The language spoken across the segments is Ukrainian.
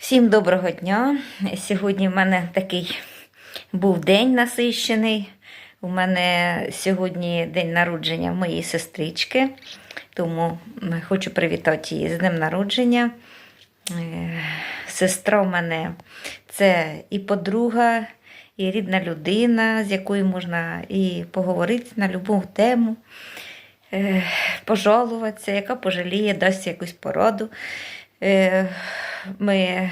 Всім доброго дня. Сьогодні в мене такий був день насищений. У мене сьогодні день народження моєї сестрички, тому хочу привітати її з днем народження. Е, Сестра в мене це і подруга, і рідна людина, з якою можна і поговорити на будь-яку тему, е, пожалуватися, яка пожаліє, дасть якусь пораду. Е, Ми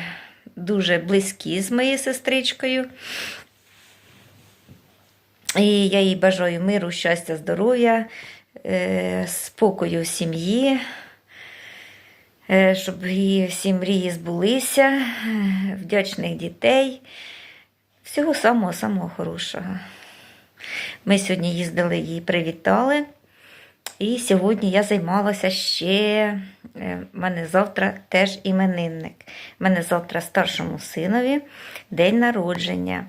дуже близькі з моєю сестричкою. І я їй бажаю миру, щастя, здоров'я, е, спокою в сім'ї, е, щоб її всі мрії збулися, вдячних дітей. Всього самого-самого хорошого. Ми сьогодні їздили її привітали. І сьогодні я займалася ще. В мене завтра теж іменинник. У мене завтра старшому синові день народження.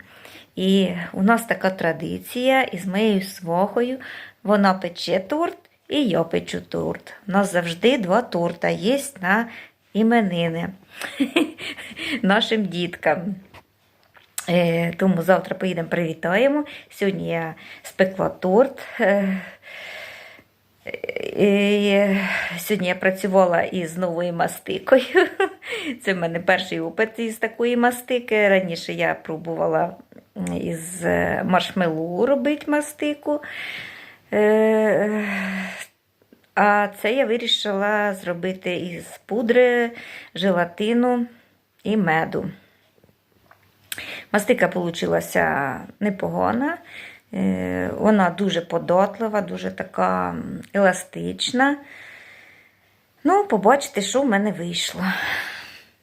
І у нас така традиція із моєю свохою. Вона пече торт і я печу торт. У нас завжди два торта є на іменини нашим діткам. Е, Тому завтра поїдемо привітаємо. Сьогодні я спекла торт. Е, і Сьогодні я працювала із новою мастикою. Це в мене перший опит із такої мастики. Раніше я пробувала із маршмелу робити мастику. Е, А це я вирішила зробити із пудри, желатину і меду. Мастика вийшла непогана. Е, Вона дуже податлива, дуже така еластична. Ну, побачите, що в мене вийшло.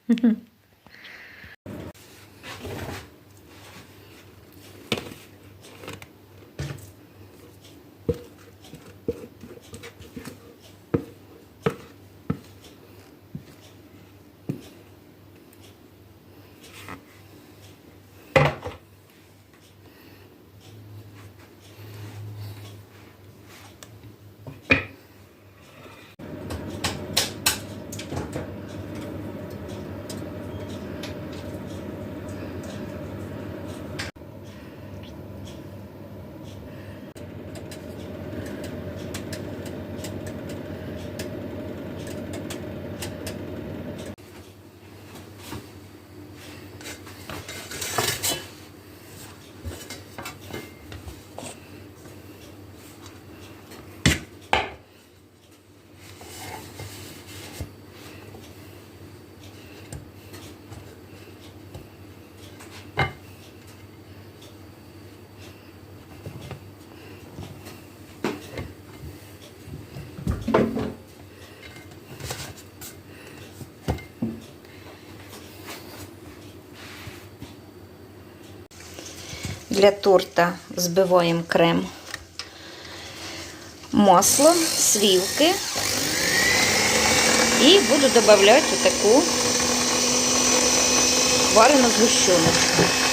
Для торта збиваємо крем, масло, свілки і буду додавати таку варену згущеночку.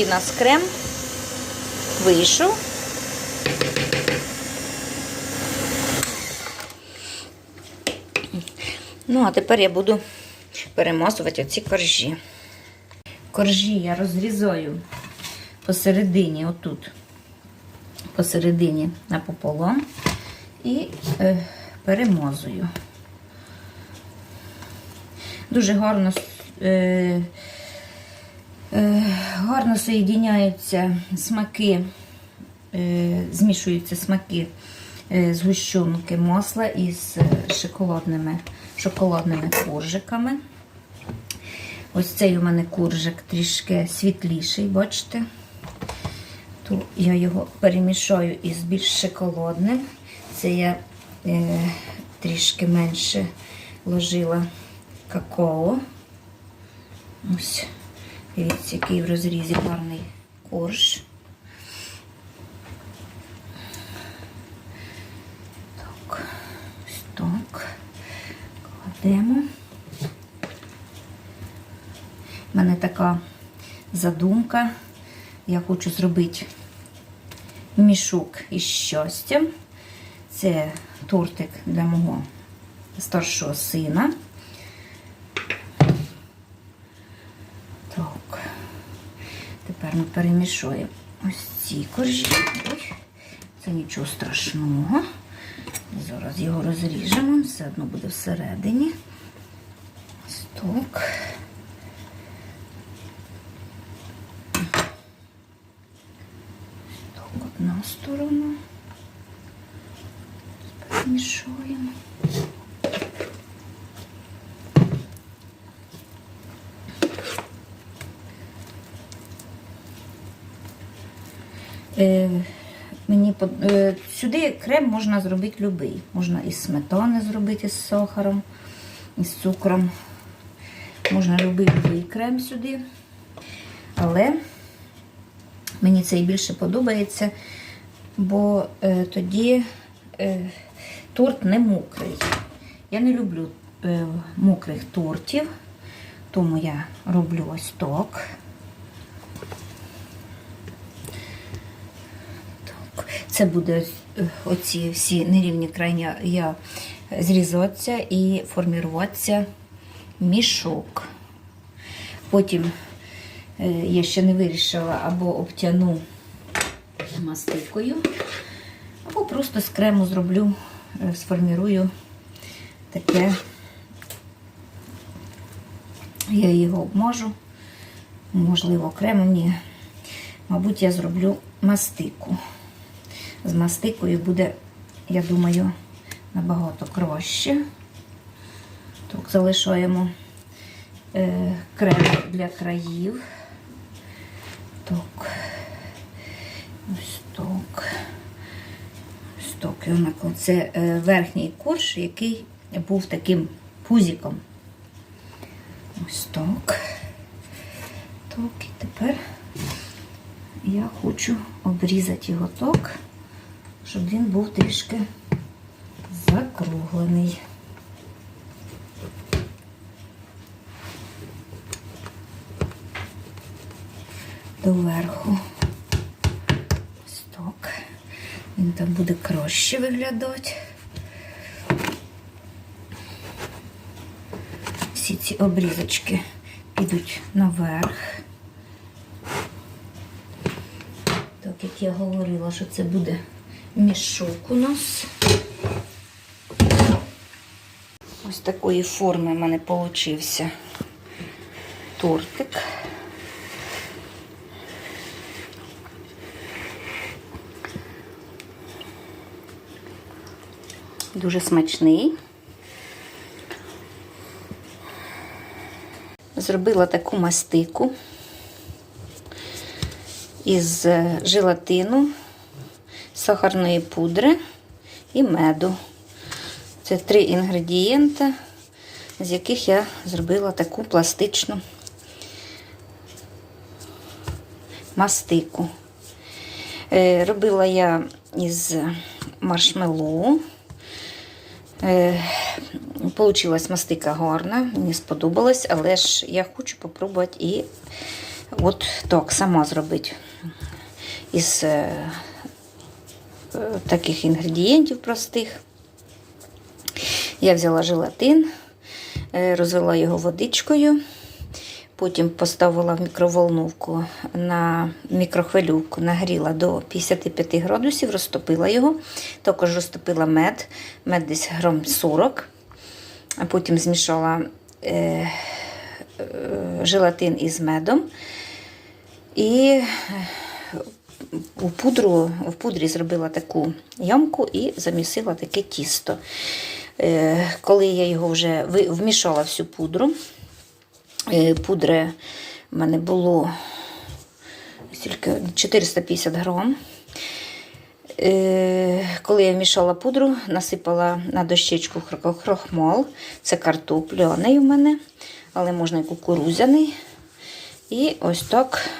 Такий у нас крем вийшов. Ну, а тепер я буду перемазувати оці коржі. Коржі я розрізаю посередині, отут, посередині напополам і е, перемазую. Дуже гарно. Е, Гарно соєдиняються смаки, е, змішуються смаки е, згущенки масла із шоколадними, шоколадними коржиками. Ось цей у мене коржик трішки світліший, бачите? То я його перемішаю із більш шоколадним. Це я е, трішки менше ложила какао. Ось. Дивіться, який в розрізі гарний корж. Так, так. Кладемо. У мене така задумка. Я хочу зробити мішок із щастям. Це тортик для мого старшого сина. Так. Ми перемішуємо ось ці коржі. Це нічого страшного. Зараз його розріжемо, все одно буде всередині. Так. Так, одна сторона. Перемішуємо. Мені е, сюди крем можна зробити любий. Можна із сметани зробити із сахаром, із цукром. Можна любий крем сюди. Але мені цей більше подобається, бо е, тоді е, торт не мокрий. Я не люблю е, мокрих тортів, тому я роблю ось так. Так, Це буде е, оці всі нерівні крайня я зрізатися і форміруватися мішок. Потім е, я ще не вирішила або обтяну мастикою, або просто з крему зроблю, е, сформірую таке. Я його обмажу, можливо, кремом ні. Мабуть, я зроблю мастику. З мастикою буде, я думаю, набагато краще. Так, залишаємо е, крем для країв. Так. Ось так. Ось так. Це е, верхній корж, який був таким пузиком. Ось так. Так, і тепер я хочу обрізати його так, щоб він був трішки закруглений. Доверху. Ось. Він там буде краще виглядати. Всі ці обрізочки підуть наверх. Так як я говорила, що це буде мішок у нас. Ось такої форми в мене получився тортик. Дуже смачний. Зробила таку мастику із е, желатину, сахарної пудри і меду. Це три інгредієнти, з яких я зробила таку пластичну мастику. Е, Робила я із маршмеллоу. Е, Получилась мастика гарна, мені сподобалась, але ж я хочу попробувати і от так сама зробити із е, таких інгредієнтів простих. Я взяла желатин, е, розвела його водичкою, потім поставила в мікроволновку на мікрохвилювку, нагріла до 55 градусів, розтопила його. Також розтопила мед, мед десь грам 40, а потім змішала е, е, желатин із медом. І у пудру, в пудрі зробила таку ямку і замісила таке тісто. Е, Коли я його вже вмішала всю пудру, е, пудри в мене було стільки 450 грам. Е, Коли я вмішала пудру, насипала на дощечку крохмал. Це картопляний у мене, але можна і кукурузяний. І ось так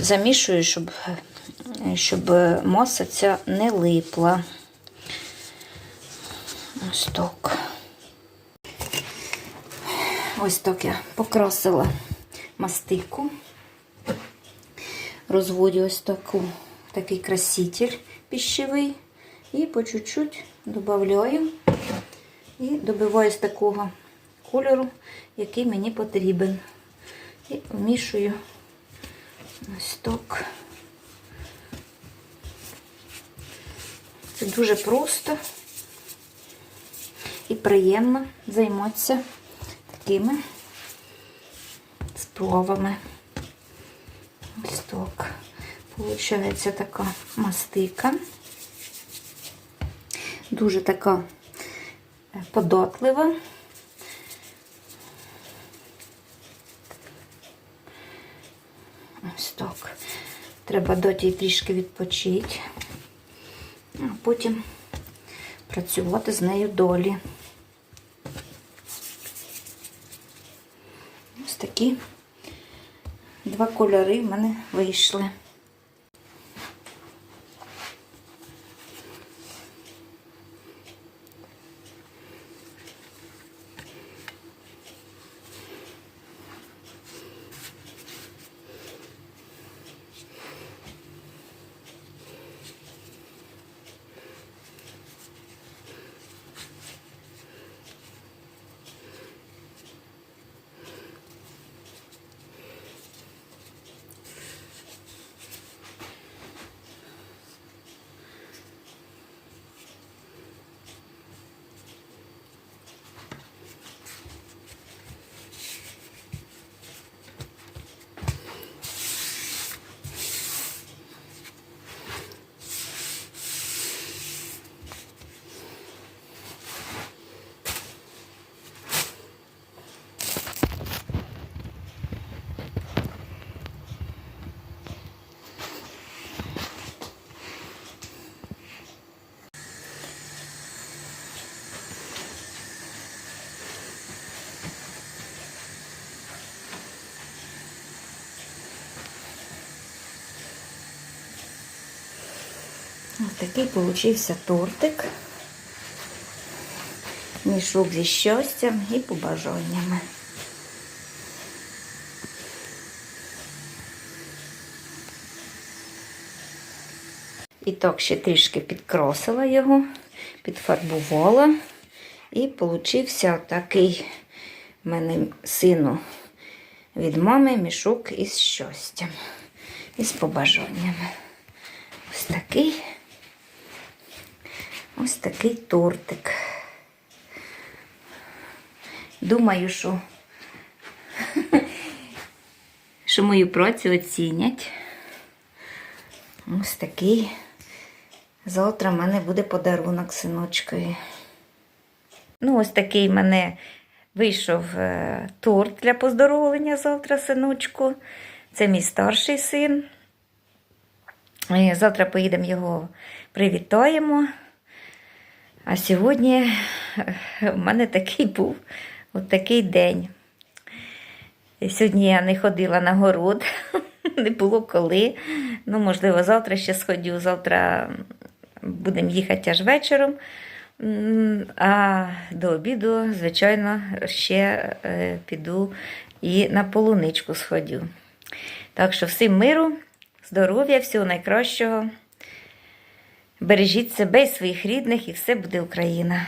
замішую, щоб, е, щоб маса ця не липла. Ось так. Ось так я покрасила мастику. Розводю ось таку, такий краситель піщевий. І по чуть-чуть додаю і добиваю з такого кольору, який мені потрібен. І вмішую ось так. Це дуже просто і приємно займатися такими справами. Ось так. Получається така мастика. Дуже така е, податлива. Ось так. Треба доті трішки відпочити, а потім працювати з нею долі. Ось такі два кольори в мене вийшли. Ось такий получився тортик. Мішок зі щастям і побажаннями. І так ще трішки підкрасила його, підфарбувала. І получився такий в мене сину від мами мішок із щастям. Із побажаннями. Ось такий. Ось такий тортик. Думаю, що, що мою працю оцінять. Ось такий. Завтра в мене буде подарунок синочкові. Ну, ось такий в мене вийшов е, торт для поздоровлення завтра, синочку. Це мій старший син. Е, Завтра поїдемо його привітаємо. А сьогодні е, в мене такий був от такий день. Сьогодні я не ходила на город, не було коли. Ну, можливо, завтра ще сходю. Завтра будемо їхати аж вечором. А до обіду, звичайно, ще е, піду і на полуничку сходю. Так що всім миру, здоров'я, всього найкращого. Бережіть себе і своїх рідних, і все буде Україна.